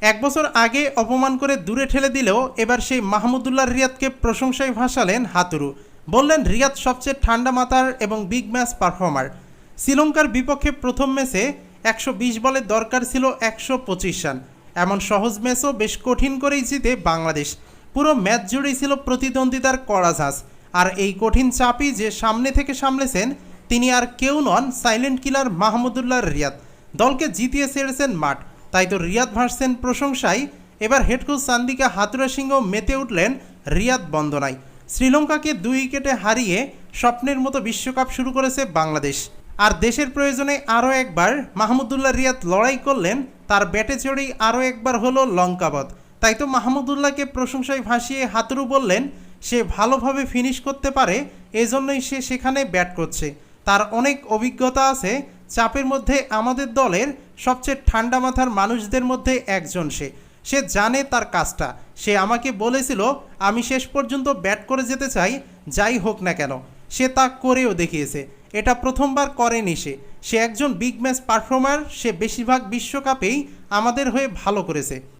এক বছর আগে অপমান করে দূরে ঠেলে দিলেও এবার সেই মাহমুদুল্লাহ রিয়াদকে প্রশংসায় ভাসালেন হাতুরু। বললেন, রিয়াদ সবচেয়ে ঠান্ডা মাথার এবং বিগ ম্যাচ পারফর্মার শ্রীলঙ্কার বিপক্ষে প্রথম ম্যাচে একশো বিশ বলে দরকার ছিল একশো পঁচিশ রান। এমন সহজ ম্যাচও বেশ কঠিন করেই জিতে বাংলাদেশ। পুরো ম্যাচ জুড়েই ছিল প্রতিদ্বন্দ্বিতার কড়া ঝাঁজ। আর এই কঠিন চাপই যে সামনে থেকে সামলেছেন, তিনি আর কেউ নন সাইলেন্ট কিলার মাহমুদুল্লাহ রিয়াদ। দলকে জিতিয়ে ছেড়েছেন মাঠ। তাই তো রিয়াদ ভাসছেন প্রশংসায় এবার head coach Chandika Hathurusingha মেতে উঠলেন রিয়াদ বন্দনায় শ্রীলঙ্কাকে দুই উইকেটে হারিয়ে স্বপ্নের মতো বিশ্বকাপ শুরু করেছে বাংলাদেশ। আর দেশের প্রয়োজনে আরও একবার মাহমুদুল্লাহ রিয়াদ লড়াই করলেন, তার ব্যাটে চড়েই আরও একবার হলো লঙ্কাবধ। তাই তো মাহমুদুল্লাহকে প্রশংসায় ভাসিয়ে হাতুরু বললেন, সে ভালোভাবে ফিনিশ করতে পারে, এজন্যই সে সেখানে ব্যাট করছে। তার অনেক অভিজ্ঞতা আছে চাপের মধ্যে আমাদের দলের সবচেয়ে ঠান্ডা মাথার মানুষদের মধ্যে একজন সে। সে জানে তার কাজটা। সে আমাকে বলেছিল, আমি শেষ পর্যন্ত ব্যাট করে যেতে চাই, যাই হোক না কেন। সে তা করেও দেখিয়েছে। এটা প্রথমবার করেনি সে। সে একজন বিগ ম্যাচ পারফর্মার সে বেশিরভাগ বিশ্বকাপেই আমাদের হয়ে ভালো করেছে।